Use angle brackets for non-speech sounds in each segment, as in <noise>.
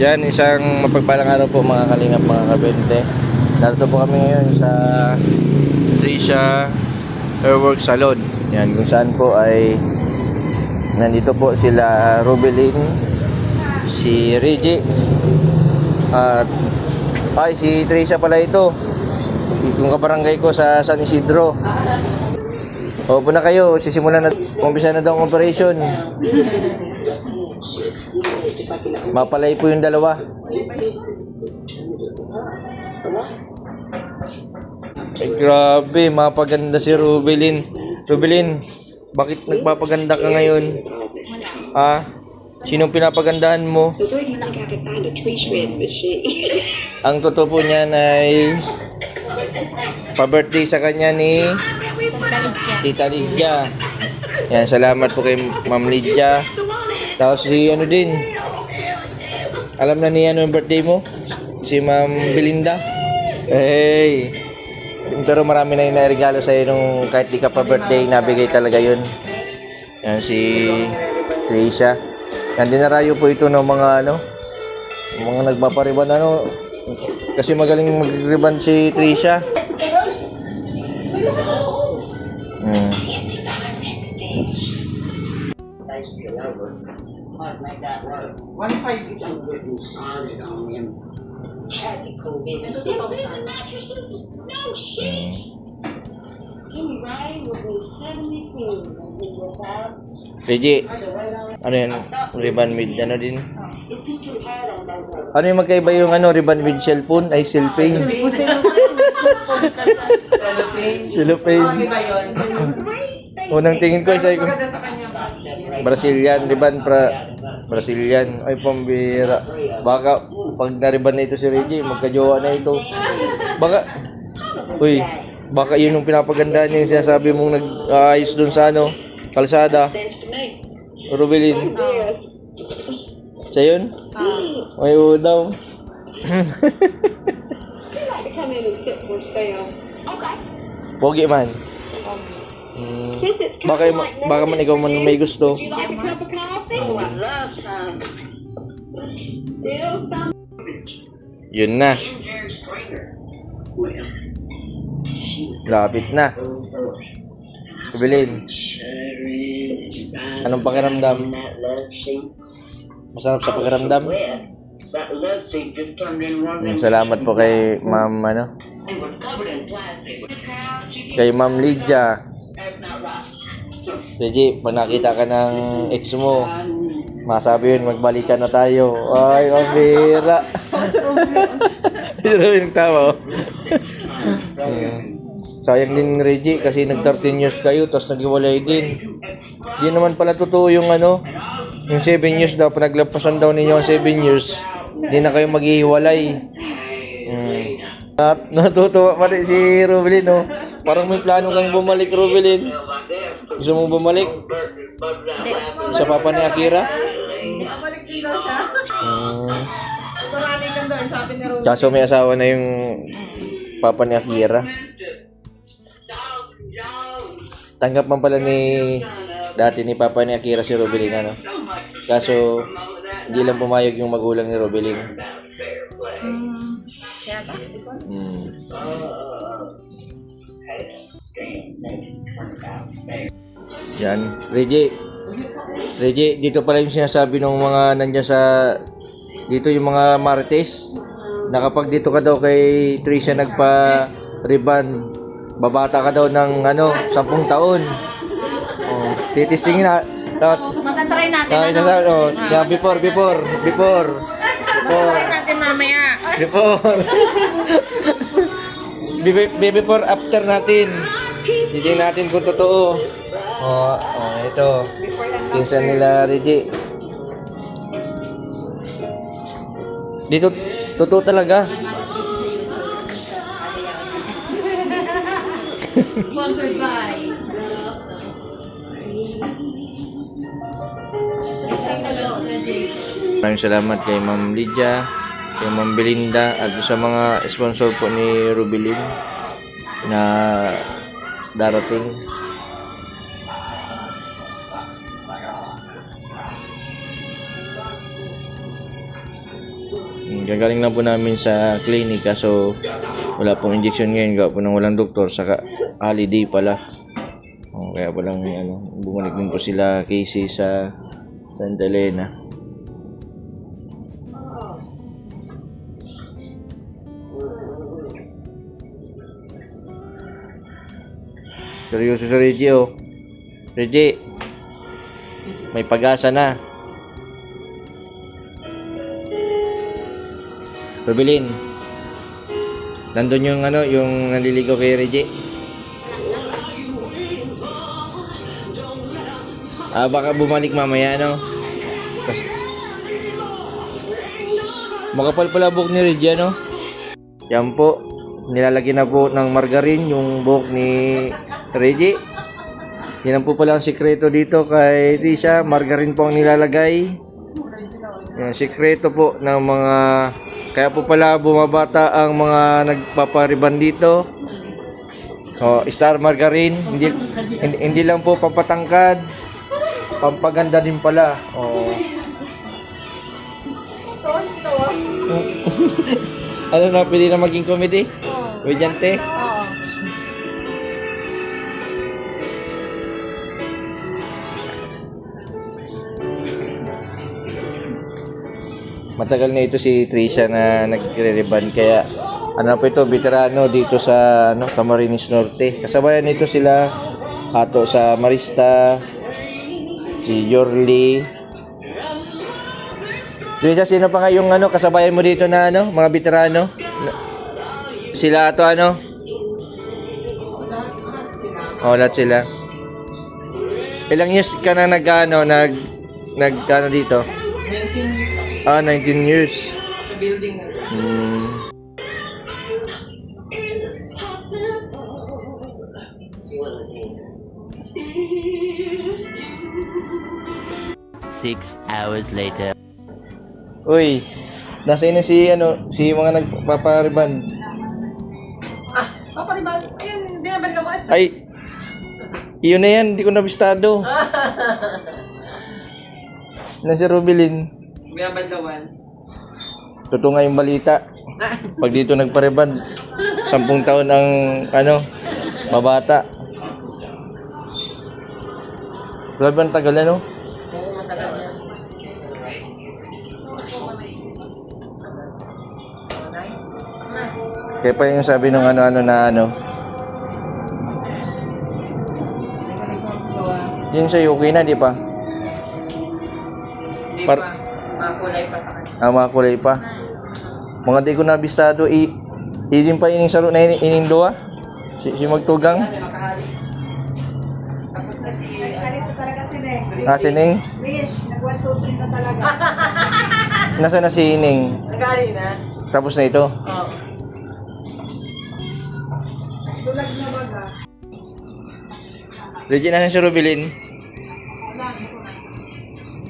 Yan, isang mapagpalang araw po mga kalingap mga kabente. Narito po kami ngayon sa Trisha Hairwork Salon. Yan, kung saan po ay nandito po sila Rubelin, si Reggie, at ay si Trisha pala ito. Yung kabarangay ko sa San Isidro. Opo na kayo, sisimulan na, umpisa na daw ang operation. Mapalay po yung dalawa. Ay, grabe, mapaganda si Rubelin. Rubelin, bakit nagpapaganda ka ngayon? Ha? Sinong pinapagandahan mo? So where do you think I could find a tree shred machine? Ang totoo po niyan ay pa-birthday sa kanya ni Tita Lydia. Yan, salamat po kay Ma'am Lydia. Tapos si ano din. Alam na ni ano yung birthday mo? Si Ma'am Belinda. Hey. Pero marami na yung naregalo sa'yo nung kahit di ka pa birthday, nabigay talaga yun. Yan si Tricia. Yan dinarayo po ito ng mga ano, mga nagpapariban ano. Kasi magaling mag-riban si Tricia. Hmm. One five become getting started on them tactical business. No shit. Jimmy Ryan will be 70 queen when he was out. Reggie, ano yan? Ribbon with ano din? Work. Ano yung magkaiba yung ano, ribbon with cellphone? Ay, cellphone. Cellophane. Unang tingin ko, isa ko. Brazilian, ribbon pra... Brazilian. Ay, pambira. Baka, pag nariban na ito si Reggie, magkajowa na ito. Baka, uy, baka yun yung pinapaganda niya yung sinasabi mong nag-aayos dun sa ano, kalsada. Yes. Siya yun? May udaw. <laughs> Pogi man. Since it's kind baka, of like baka man ikaw man may gusto. Would you like a cup of coffee? Oh, I love some. Still some. Yun na. Lapit na. Evelyn, cherry. anong pakiramdam? Masarap sa pakiramdam? Salamat po kay Ma'am ano, kay Ma'am Lydia. Reggie, pag nakita ka ng ex mo, masabi yun, magbalikan na tayo. Ay, mabira. Ito <laughs> yung tama. Hmm. Sayang din Reggie kasi nag 13 years kayo tapos naghiwalay din. Di naman pala totoo yung ano, yung 7 years daw, panaglapasan daw ninyo ang 7 years, di na kayo maghihiwalay. Hmm. Nat <laughs> natutuwa pa rin si Rubilin, no? Parang may plano kang bumalik, Rubilin. Gusto mong bumalik? Sa papa ni Akira? Babalik din daw siya. Hmm. Babalikan doon, sabi ni Rose. Kaso may asawa na yung papa ni Akira. Tanggap man pala ni dati ni papa ni Akira si Rubilin ano. Kaso hindi lang pumayag yung magulang ni Rubilin. Kaya ba? Hmm. Yan. Reggie. Reggie, dito pala yung sinasabi ng mga nandyan sa... Dito yung mga Martes. Na kapag dito ka daw kay Tricia nagpa-riban, babata ka daw ng ano, 10 taon. Oh, titistingin na. Ta- Matatry natin. ta- isa sa- oh, yeah, before, before, before. Before. natin mamaya. Before. <laughs> Be- be- before, after natin. Hindi natin kung totoo. Oh, oh ito. Pinsan nila Reggie. Dito, totoo talaga. Sponsored by. Maraming salamat kay Ma'am Lydia, kay Ma'am Belinda, at sa mga sponsor po ni Rubilin na darating. Mm, Gagaling lang po namin sa clinic kaso wala pong injection ngayon gawa po ng walang doktor saka holiday pala. Oh, kaya palang ano, bumalik din po sila Casey sa Santa Elena. Seryoso si Reggie oh. May pag-asa na. Rubilin, nandun yung ano, yung naliligaw kay Reggie. Ah, baka bumalik mamaya, no? Kas- Makapal pala buhok ni Reggie, no? Yan po. Nilalagyan na po ng margarine yung buhok ni Reggie. Yan ang po pala ang sikreto dito kay Risha. Margarine po ang nilalagay. Yan, sikreto po ng mga... Kaya po pala bumabata ang mga nagpapariban dito. Oh, Star Margarine. Hindi, hindi, hindi lang po pampatangkad. Pampaganda din pala. Oh. <laughs> ano na, pwede na maging comedy? Oo. Medyante? Matagal na ito si Trisha na nagre-reban kaya ano po ito, veterano dito sa ano, Camarines Norte. Kasabayan nito sila Hato sa Marista, si Yorli. Trisha, sino pa nga yung ano, kasabayan mo dito na ano, mga veterano? Sila to ano? Oh, lahat sila. Ilang years ka na nag ano, nag nag ano dito? 19 Ah, 19 years. sa building na. Hmm. Six hours later. Uy, nasa na si ano, si mga nagpapariban. Ah, papariban. Ayun, binabad ka ba? Ay, iyon na yan, hindi ko nabistado. <laughs> na si Rubilin. Binabad gawan. Totoo nga yung balita. Pag dito nagpariban, sampung taon ang ano, mabata. Grabe ang tagal ano? Oo, matagal yan. Kaya pa yung sabi nung ano-ano na ano. Yun sa'yo, okay na, di pa? Hindi Par- pa. Mga kulay pa sa kanya. Ah, mga kulay pa. Mga di ko nabistado, i... Idin pa ining saro na ining, ining doa? Si, si Magtugang? Ano. Tapos na si... Alis na talaga si Neng. Ah, si Ning? Please, nag-1, 2, 3 na talaga. <laughs> Nasa na si Ning? Nakahali na? Tapos na ito? Oo. Tulag na baga. Legit na si Rubilin?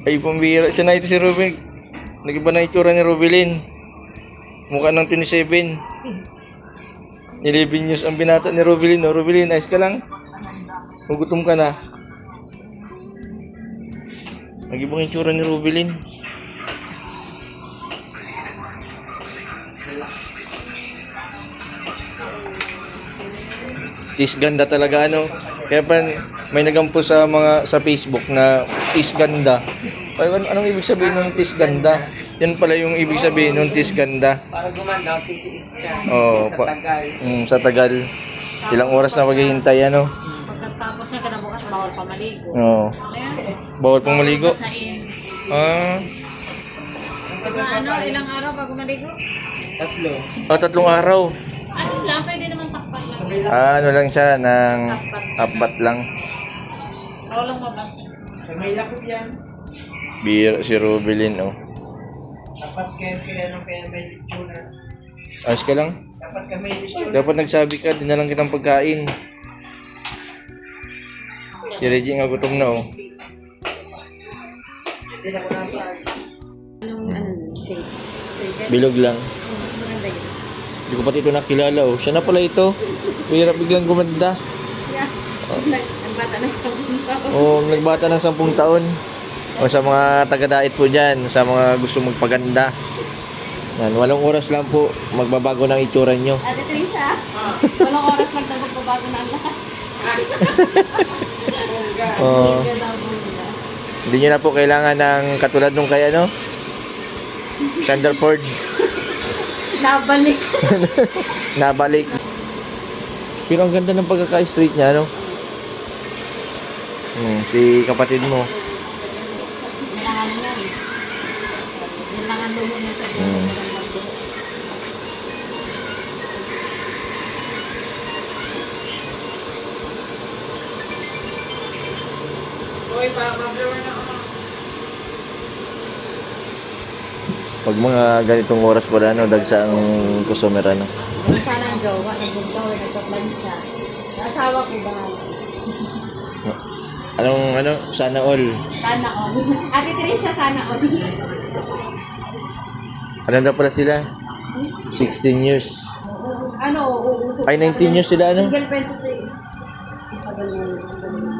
Ay, pambira. Siya na ito si Rubilin. Nag-iba na itsura ni Rubilin. Mukha ng 27. 11 years ang binata ni Rubilin. No? Rubilin, ayos ka lang? Magutom ka na. Nag-ibang itsura ni Rubilin. Tis ganda talaga ano. Kaya pa may nagampo sa mga sa Facebook na tis ganda. Ay, ano, anong ibig sabihin ng tis ganda? Yan pala yung ibig sabihin ng tis ganda. Para gumanda, titiis ka. Oo, sa pa- tagal. Mm, sa tagal. Ilang oras na maghihintay ano. Pagkatapos niya kinabukas, bawal pa maligo. Oo. Bawal pang maligo. Basain. Ah, Sa ano, ilang araw bago maligo? Tatlo. oh, tatlong araw. Ano lang, pwede naman takpan lang. Ah, ano lang siya ng apat lang. Walang mabasa. Sa may lakot yan. Bira si Rubilin oh. Dapat kaya kaya nung kaya may lechona. Ayos ka lang. Dapat ka may lechona. Dapat nagsabi ka, dinalang kitang pagkain. Si Reggie nga gutom na oh. Hindi na ko na pa. Anong ano? Shade? Bilog lang. Mas maganda yun. Hindi ko pati ito nakilala oh. Siya na pala ito. Hirap biglang gumanda. Yeah. <laughs> Nag, ang bata na sa Oh, nagbata ng 10 taon. O sa mga taga-dait po dyan, sa mga gusto magpaganda. Yan, walong oras lang po magbabago ng itsura nyo. Ate Trisha, walang oras lang daw magbabago na ang lahat. <laughs> Oo. Bunda. Hindi nyo na po kailangan ng katulad nung kaya, no? Sanderford, Nabalik. <laughs> nabalik. Pero ang ganda ng pagkaka-straight niya, no? Hmm, si kapatid mo. Kailangan na yan. Kailangan lumo niya sa Mm. Ako. Pag mga ganitong oras pala, no, dagsa ang customer, ano? Sana ang jowa, nagbugaw, nagpaplansya. Asawa ko ba? Anong, ano, sana all. Sana on. <laughs> Ate Trisha, sana on. Ano na pala sila? 16 years. ano. Ay, 19 years sila, ano? Single pencil to eh.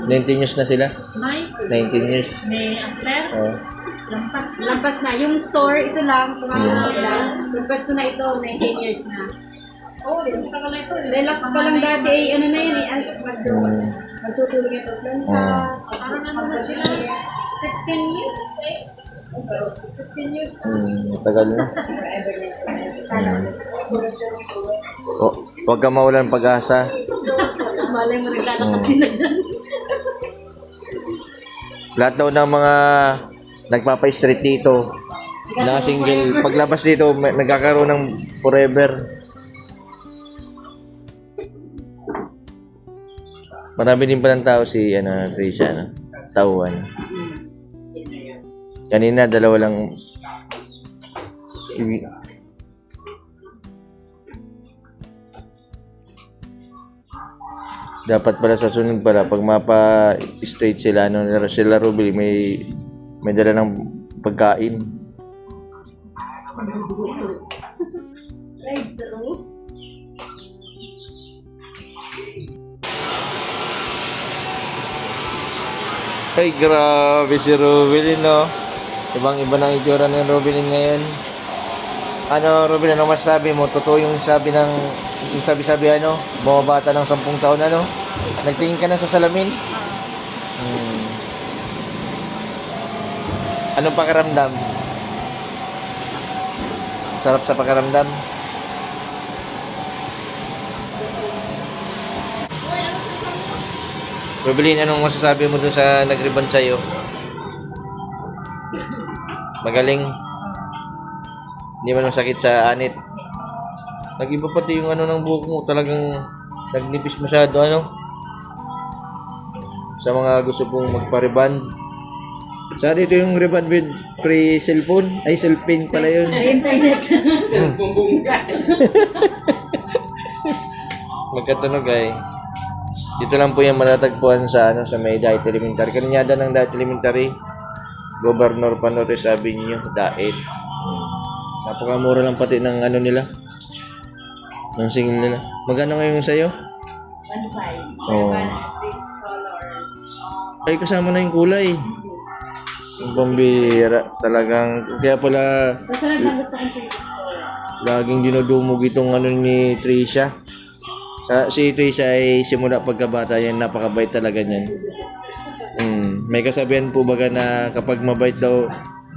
19 years na sila? May, 19 years. may Aster? Oh. Lampas. Lampas na. Yung store, ito lang. Kung ano Yeah. Yung pwesto na ito, 19 years na. Oo, oh, tagal na ito. Relax pa lang dati. Eh, ano na yan eh. Ang magdo. Mm. Magtutulong yung planta. Mm. Parang ano na sila. 15 years eh. 15 years. Hmm, tagal na. Forever na ito. Hmm. Oh, huwag ka mawalan pag-asa. Malay mo naglalakad Mm. sila dyan. Lahat daw ng mga nagpapa-street dito, na single, paglabas dito, may, nagkakaroon ng forever. Marami din palang tao si ano, Trisha, ano, tauhan. Kanina, dalawa lang. Dapat pala sa sunod pala, pag mapa-straight sila, ano, sila Ruby, may, may dala ng pagkain. Right Ay, grabe si Rubilin, no? Ibang iba ng itsura ng Rubilin ngayon. Ano, Rubilin, ano masasabi mo? Totoo yung sabi ng, yung sabi-sabi, ano? Bumabata ng sampung taon, ano? Nagtingin ka na sa salamin? Hmm. Anong pakiramdam? Sarap sa pakiramdam? Rubilin, anong masasabi mo dun sa nag-rebound sa'yo? Magaling. Hindi man masakit sa anit. Nag-iba pati yung ano ng buhok mo. Talagang nagnipis masyado, ano? Sa mga gusto pong magpa-reband. Sa dito yung reband with pre-cellphone. Ay, cellphone pala yun. Internet. Bumbungga. <laughs> Magkatunog ay. Dito lang po yan matatagpuan sa ano sa may Diet Elementary. Kalinyada ng Diet Elementary. Governor Panote sabi niyo. Hmm. Napakamura lang pati ng ano nila. Ng single nila. Magkano ngayon sa'yo? 1.5. Oo. This color. Ay, kasama na yung kulay. Yung pambira. Talagang, kaya pala, Kasunod na gusto kong laging dinudumog itong ano ni Trisha. Sa, si Trisha ay simula pagkabata yan, napakabait talaga niyan. Mm, may kasabihan po baga na kapag mabait daw,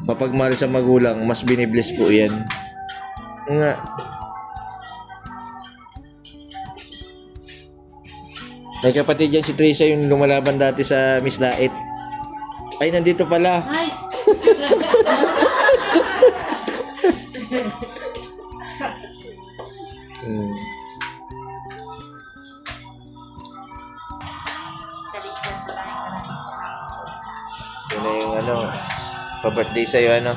mapagmahal sa magulang, mas binibless po yan. Nga. May kapatid yan si Trisha yung lumalaban dati sa Miss Lait. Ay, nandito pala. Ay! Pa-birthday sa'yo ano.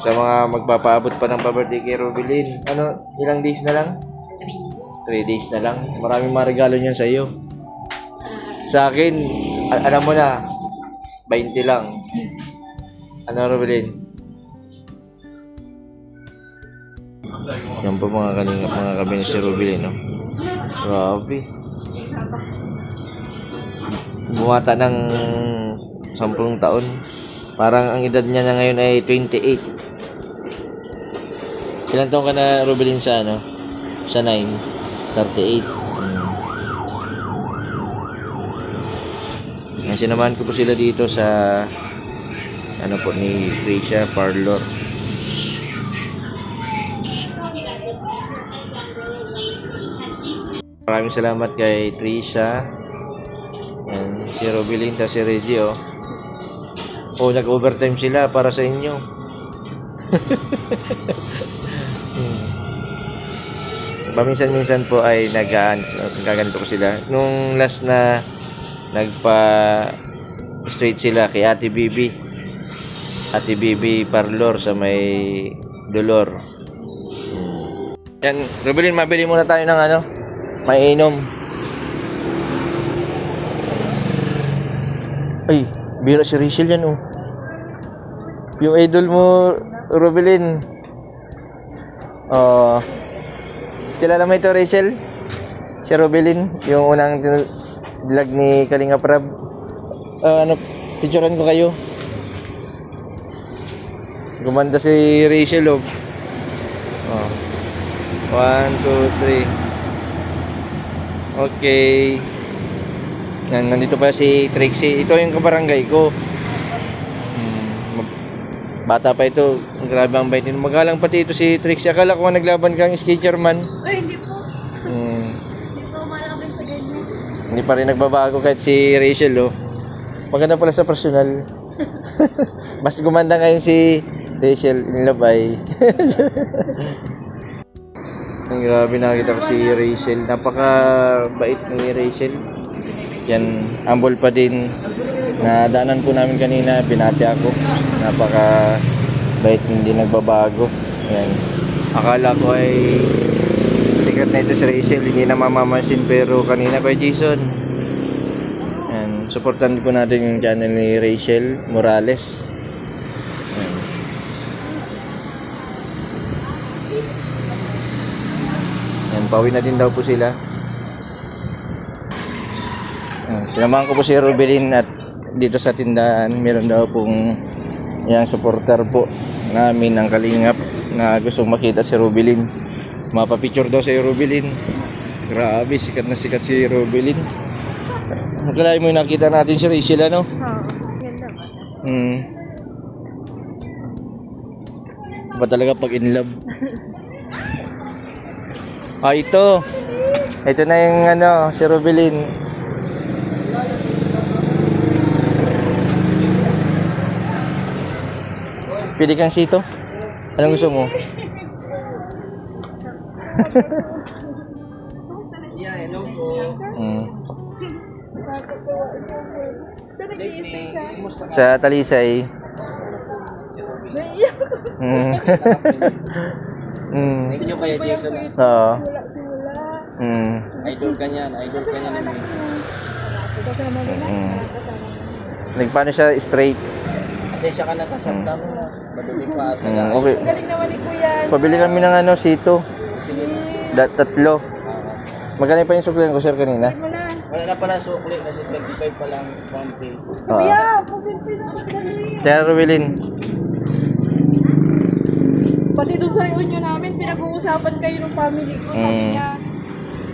Sa mga magpapaabot pa ng pa-birthday kay Rubilin, ano, ilang days na lang? 3 days na lang. Maraming mga regalo niyan sa'yo. Sa akin, a- alam mo na, 20 lang. Ano, Rubilin? Yan po mga kalingap, mga kabi ni si Rubilin, no? Grabe. Bumata ng 10 taon. Parang ang edad niya na ngayon ay 28. Ilan taong ka na, Rubilin, sa ano? Sa 9? 38. Hmm. sinamahan ko po sila dito sa ano po ni Tricia Parlor. Maraming salamat kay Trisha. And si Robilin si Reggie oh. Oh, nag-overtime sila para sa inyo. Hmm. Paminsan-minsan po ay nag nagaganito ko sila. Nung last na nagpa straight sila kay Ate Bibi. Ate Bibi Parlor sa may Dolor. Yan, Rubilin, mabili muna tayo ng ano, mainom. Ay, bira si Rachel yan oh. Yung idol mo, Rubilin. Oh. kilala mo ito, Rachel? Si Rubilin, yung unang vlog ni Kalinga Prab. Ah, ano, picturean ko kayo. Gumanda si Rachel, oh. Oh. One, two, three. Okay. Yan, nandito pa si Trixie. Ito yung kabarangay ko. Bata pa ito. Grabe ang bait nito. Magalang pati ito si Trixie. Akala ko nga naglaban kang skater man. Ay, hindi po. Hmm. Hindi po marami sa ganyan. Hindi pa rin nagbabago kahit si Rachel, oh. Maganda pala sa personal. <laughs> Mas gumanda ngayon si Rachel in love ay. Ang grabe nakita ko si Rachel. Napaka bait ni Rachel. Yan, humble pa din. Nadaanan po namin kanina, binati ako. Napaka bait, hindi nagbabago. Yan. Akala ko ay sikat na ito si Rachel, hindi na mamamansin pero kanina kay Jason. Yan, supportan po natin yung channel ni Rachel Morales. Yan. Yan, pauwi na din daw po sila. Sinamahan ko po si Rubelin at dito sa tindahan, meron daw pong yung supporter po namin ng Kalingap na gusto makita si Rubelin. Mapapicture daw si Rubelin. Grabe, sikat na sikat si Rubelin. Magkalay mo yung nakita natin si Rachel, ano? Oo. Ganda ba? Hmm. Ba talaga pag in love? <laughs> ah, ito. Ito na yung ano, si Rubelin. Pili kang sito. Anong gusto mo? Mm. Sa Talisay. Mm. mm. Thank you kaya Jason. Oo. Mm. Idol ka niyan, idol ka niyan. Mm. Nagpaano siya straight. Pasensya ka na sa shop namin na. Madumi pa at Mm. Okay. Galing naman ni Kuya. Pabili kami ng ano, sito. Sige. Dat tatlo. Magkano pa yung suklihan ko sir kanina? Wala. Wala na pala sukli kasi 25 pa lang 1K. Oo. Kuya, posible na magaling. Kaya Rubilin. Pati doon sa reunion namin, pinag-uusapan kayo ng family ko. Sabi Mm. niya,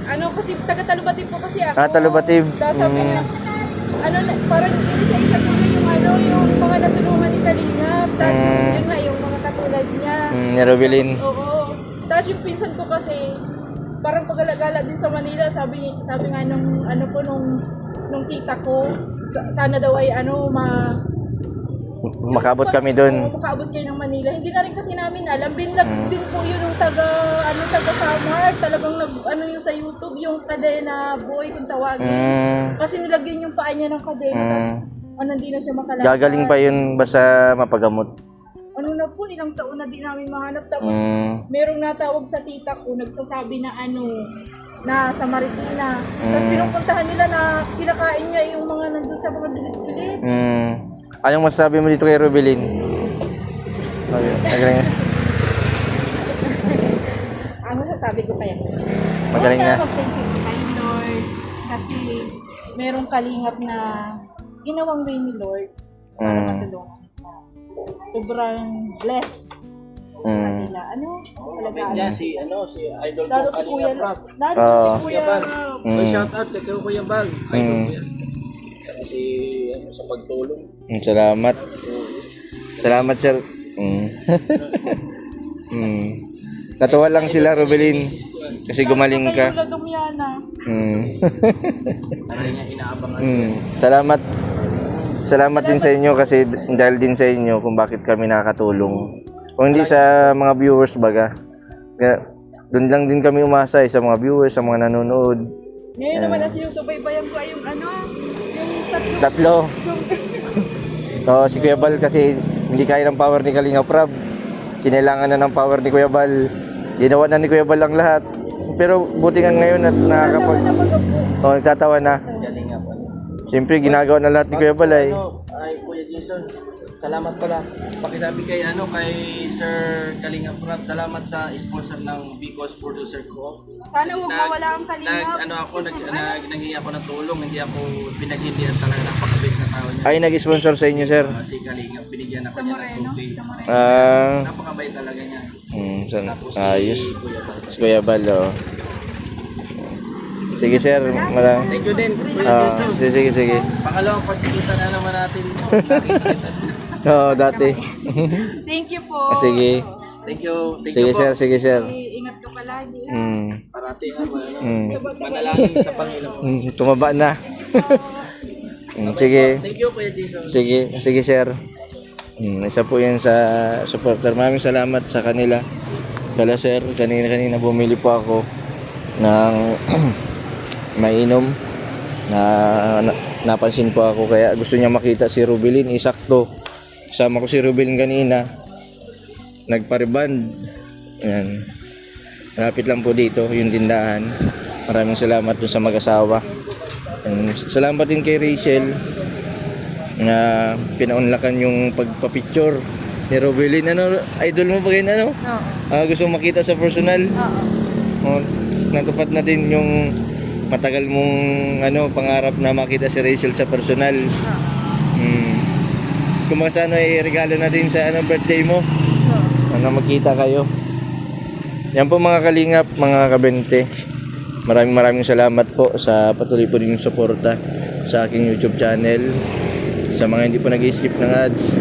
ano kasi, taga-talubatib po kasi ako. Ah, Talubatib. Tapos sabi Mm. niya, ano, na- parang isa-isa ko na yung ano, yung mga natulungan Kalingap. Tapos Mm. yun nga, yung mga katulad niya. Mm, ni Rubilin. Oo. Tapos yung pinsan ko kasi, parang pag-alagala din sa Manila, sabi, sabi nga nung, ano po, nung, nung tita ko, sa- sana daw ay ano, ma, Makabot kami doon. Oo, makaabot kayo ng Manila. Hindi na rin kasi namin alam. Binlag Mm. din po yun yung taga, ano, taga Samar. Talagang nag, ano yung sa YouTube, yung kadena boy kung tawagin. Mm. Kasi nilagyan yung paa niya ng kadena. Mm. Tapos, ano, hindi na siya makalakad. Gagaling pa yun basta mapagamot. Ano na po, ilang taon na din namin mahanap. Tapos, Mm. merong natawag sa tita ko, nagsasabi na ano, na sa Marikina. Tapos Mm. pinupuntahan nila na kinakain niya yung mga nandun sa mga gilid-gilid. Mm. Anong masasabi mo dito kay Rubilin? Okay. Magaling, <laughs> Ano sasabi ko kaya? magaling na. Thank you kay Lord. Kasi merong kalingap na ginawang way ni Lord para Mm. matulungan ka. Sobrang blessed. Mm. Nila, ano? Kapatid niya si, ano, si Idol ko, Lalo si Kalinga Kuya, Prab. lalo Oo. si Kuya Kuya Bal. Mm. May shout out kay Kuya Bal. Idol Mm. ko yan. Kasi ano, sa pagtulong. Mm, Salamat. Salamat, sir. Mm. <laughs> mm. Natuwa lang sila, Rubilin. Kasi gumaling ka. Kayo Dumyana. Mm. Mm. Salamat. Salamat din sa inyo kasi dahil din sa inyo kung bakit kami nakakatulong. Kung hindi sa mga viewers baga. Kaya, doon lang din kami umasa eh, sa mga viewers, sa mga nanonood. Ngayon naman na sinusubaybayan ko ay yung ano, yung tatlo. Tatlo. <laughs> Oo, si Kuya Bal kasi hindi kaya ng power ni Kalinga Prab. Kinailangan na ng power ni Kuya Bal. Ginawa na ni Kuya Bal ang lahat. Pero buti nga ngayon at nakakapag... Oo, nagtatawa na. Galing nga po. Siyempre, ginagawa na lahat ni Kuya Bal ay. Ano, ay Kuya Jason, salamat pala. Pakisabi kay ano kay Sir Kalinga Prab, salamat sa sponsor ng Bicos Producer Co. Sana huwag Nag- mawala ang Nag, kalingap. ano ako, nag, nag, naghingi ako ng tulong, hindi ako pinaghindihan talaga napakabait na tao niya. Ay, nag-sponsor sa inyo, sir. Uh, si Kalinga, binigyan ako Sa niya ng Moreno. Ah, Napakabait talaga niya. mm, san, Tapos si ayos. Kuya Bal. Si Kuya Bal, oh. Sige, sir. Mala. Thank you din, Ah, Jason. sige, sige, sige. Pangalawang pagkikita na naman natin. <laughs> Oo, dati. <laughs> Thank you po. sige. Thank you. Thank Sige, you po. sir. Sige, sir. Ingat ka palagi. Mm. Parati ha, ano, Mm. manalangin sa Panginoon. Mm, tumaba na. Mm, sige. Thank you, Kuya Jason. Sige, sige sir. Mm, isa po yan sa supporter. Maraming salamat sa kanila. Kala sir, kanina-kanina bumili po ako ng <clears throat> mainom na, na napansin po ako kaya gusto niya makita si Rubilin isakto kasama ko si Rubilin kanina nagpariband yan malapit lang po dito yung tindahan maraming salamat dun sa mag-asawa And salamat din kay Rachel na pinaunlakan yung pagpa-picture ni Rubilin ano idol mo pa kayo ano Oo. Ah, gusto mo makita sa personal Oo. Oh, natupad na din yung matagal mong ano pangarap na makita si Rachel sa personal. Hmm. Kung baka ano ay regalo na din sa ano birthday mo. Ano magkita kayo. Yan po mga kalingap, mga kabente. Maraming maraming salamat po sa patuloy po ninyong suporta sa aking YouTube channel. Sa mga hindi po nag-skip ng ads,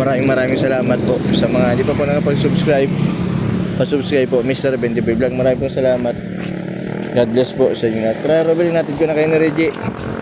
maraming maraming salamat po. Sa mga hindi pa po nakapag-subscribe, pa-subscribe po Mr. Bendy Vlog. Maraming po salamat. God bless po sa inyo lahat. Robin, natin ko na kayo ni Reggie.